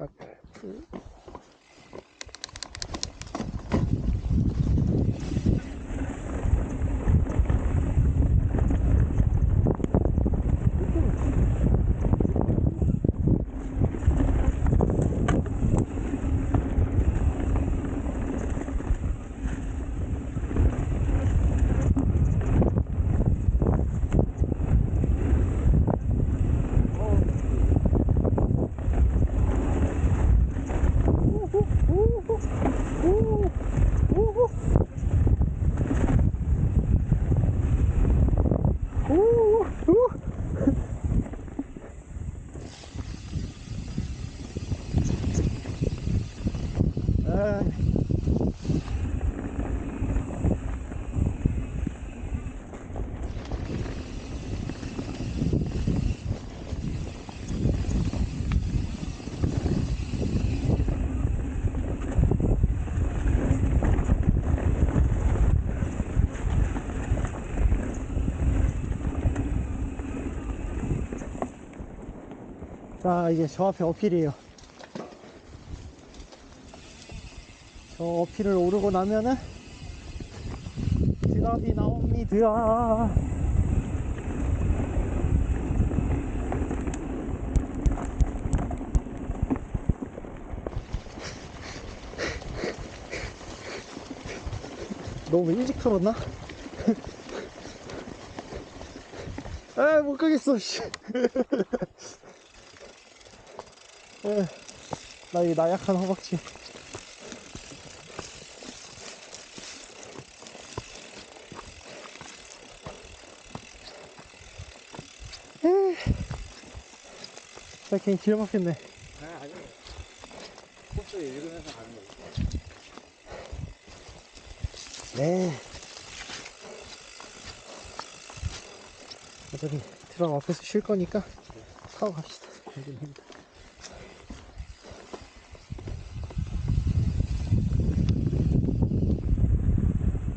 Okay. 자, 이제 저 앞에 어필이에요. 저 어필을 오르고 나면은 지갑이 나옵니다. 너무 일찍 털었나? 아, 못 가겠어, 씨. 에, 나이 나약한 허벅지. 나 괜히 길 막혔네. 아, 아니. 코스 읽으면서 가는 거지. 네. 어차피 드럼 앞에서 쉴 거니까 타고 갑시다.